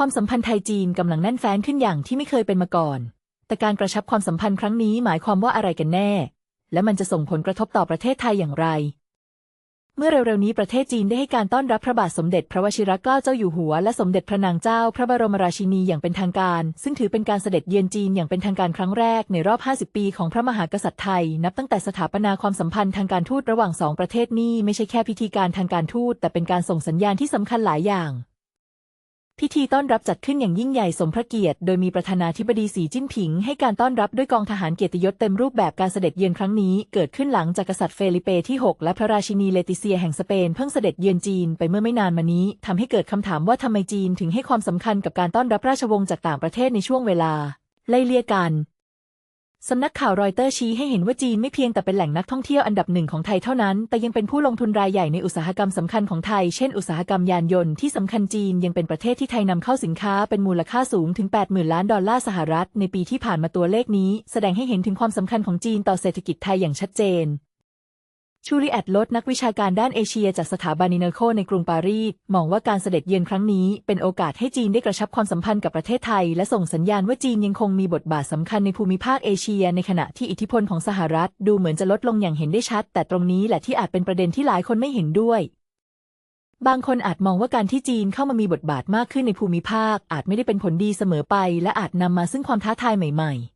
ความสัมพันธ์ไทยจีนกำลังแน่นแฟ้นขึ้นอย่างที่ไม่เคยเป็นมาก่อน แต่การกระชับความสัมพันธ์ครั้งนี้หมายความว่าอะไรกันแน่ และมันจะส่งผลกระทบต่อประเทศไทยอย่างไร เมื่อเร็วๆนี้ประเทศจีนได้ให้การต้อนรับพระบาทสมเด็จพระวชิรเกล้าเจ้าอยู่หัว และสมเด็จพระนางเจ้าพระบรมราชินีอย่างเป็นทางการ ซึ่งถือเป็นการเสด็จเยือนจีนอย่างเป็นทางการครั้งแรกในรอบ 50 ปีของพระมหากษัตริย์ไทย นับตั้งแต่สถาปนาความสัมพันธ์ทางการทูตระหว่างสองประเทศนี้ไม่ใช่แค่พิธีการทางการทูตแต่เป็นการส่งสัญญาณที่สำคัญหลายอย่าง พิธีต้อนรับจัดขึ้นอย่างยิ่งใหญ่สมพระเกียรติ โดยมีประธานาธิบดีสีจิ้นผิง ให้การต้อนรับด้วยกองทหารเกียรติยศเต็มรูปแบบการเสด็จเยือนครั้งนี้ เกิดขึ้นหลังจากกษัตริย์เฟลิเปที่ 6 และพระราชินีเลติเซียแห่งสเปนเพิ่งเสด็จเยือนจีนไปเมื่อไม่นานมานี้ทำให้เกิดคำถามว่าทำไมจีนถึงให้ความสำคัญกับการต้อนรับราชวงศ์จากต่างประเทศในช่วงเวลาไล่เลี่ยกัน สำนักข่าวรอยเตอร์ชี้ให้เห็นว่าจีนไม่เพียงแต่เป็นแหล่งนักท่องเที่ยวอันดับหนึ่งของไทยเท่านั้น แต่ยังเป็นผู้ลงทุนรายใหญ่ในอุตสาหกรรมสำคัญของไทย เช่น อุตสาหกรรมยานยนต์ที่สำคัญจีนยังเป็นประเทศที่ไทยนำเข้าสินค้าเป็นมูลค่าสูงถึง 80,000 ล้านดอลลาร์สหรัฐ ในปีที่ผ่านมาตัวเลขนี้ แสดงให้เห็นถึงความสำคัญของจีนต่อเศรษฐกิจไทยอย่างชัดเจน ชูริแอดลดนักวิชาการด้านเอเชียจากสถาบันนิเนโคในกรุงปารีสมองว่าการเสด็จเยือนครั้งนี้เป็นโอกาสให้จีนได้กระชับความสัมพันธ์กับประเทศไทย และส่งสัญญาณว่าจีนยังคงมีบทบาทสำคัญในภูมิภาคเอเชีย ในขณะที่อิทธิพลของสหรัฐ ดูเหมือนจะลดลงอย่างเห็นได้ชัด แต่ตรงนี้แหละที่อาจเป็นประเด็นที่หลายคนไม่เห็นด้วย บางคนอาจมองว่าการที่จีนเข้ามามีบทบาทมากขึ้นในภูมิภาค อาจไม่ได้เป็นผลดีเสมอไป และอาจนำมาซึ่งความท้าทายใหม่ ๆ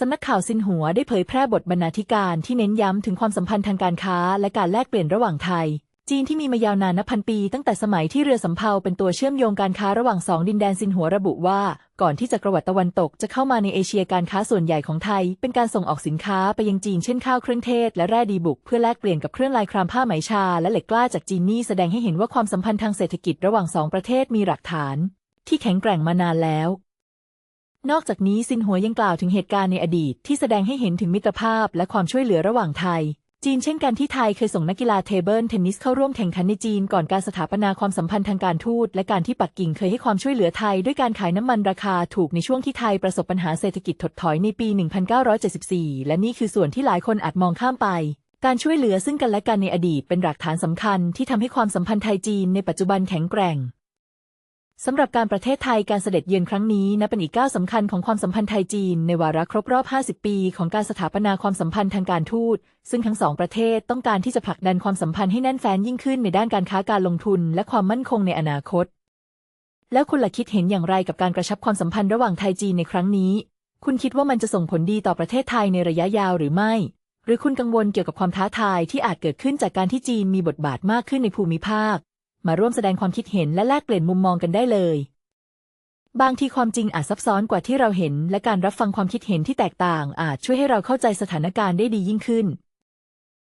สำนักข่าวซินหัวได้เผยแพร่บทบรรณาธิการที่เน้นย้ำถึงความสัมพันธ์ทางการค้า และการแลกเปลี่ยนระหว่างไทย จีนที่มีมายาวนานนับพันปี ตั้งแต่สมัยที่เรือสำเภาเป็นตัวเชื่อมโยงการค้าระหว่างสองดินแดนซินหัวระบุว่า ก่อนที่จักรวรรดิตะวันตกจะเข้ามาในเอเชียการค้าส่วนใหญ่ของไทย เป็นการส่งออกสินค้าไปยังจีนเช่นข้าวเครื่องเทศและแร่ดีบุก เพื่อแลกเปลี่ยนกับเครื่องลายครามผ้าไหมชา และเหล็กกล้าจากจีนนี่แสดงให้เห็นว่าความสัมพันธ์ทางเศรษฐกิจระหว่างสองประเทศมีหลักฐาน ที่แข็งแกร่งมานานแล้ว นอกจากนี้ซินหัวยังกล่าวถึงเหตุการณ์ในอดีต ที่แสดงให้เห็นถึงมิตรภาพและความช่วยเหลือระหว่างไทย จีนเช่นกันที่ไทยเคยส่งนักกีฬาเทเบิลเทนนิสเข้าร่วมแข่งขันในจีนก่อนการสถาปนาความสัมพันธ์ทางการทูต และการที่ปักกิ่งเคยให้ความช่วยเหลือไทย ด้วยการขายน้ำมันราคาถูกในช่วงที่ไทยประสบปัญหาเศรษฐกิจถดถอยในปี 1974 และนี่คือส่วนที่หลายคนอาจมองข้ามไปการช่วยเหลือซึ่งกันและกันในอดีตเป็นหลักฐานสำคัญที่ทำให้ความสัมพันธ์ไทยจีนในปัจจุบันแข็งแกร่ง สำหรับการประเทศไทยการเสด็จเยือนครั้งนี้นับเป็นอีกก้าวสำคัญของความสัมพันธ์ไทยจีน ในวาระครบรอบ 50 ปี ของการสถาปนาความสัมพันธ์ทางการทูต ซึ่งทั้งสองประเทศต้องการที่จะผลักดันความสัมพันธ์ให้แน่นแฟ้นยิ่งขึ้นในด้านการค้าการลงทุน และความมั่นคงในอนาคต แล้วคุณล่ะคิดเห็นอย่างไรกับการกระชับความสัมพันธ์ระหว่างไทยจีนในครั้งนี้ คุณคิดว่ามันจะส่งผลดีต่อประเทศไทยในระยะยาวหรือไม่ หรือคุณกังวลเกี่ยวกับความท้าทายที่อาจเกิดขึ้นจากการที่จีนมีบทบาทมากขึ้นในภูมิภาค มาร่วมแสดงความคิดเห็นและแลกเปลี่ยนมุมมองกันได้เลย บางทีความจริงอาจซับซ้อนกว่าที่เราเห็น และการรับฟังความคิดเห็นที่แตกต่าง อาจช่วยให้เราเข้าใจสถานการณ์ได้ดียิ่งขึ้น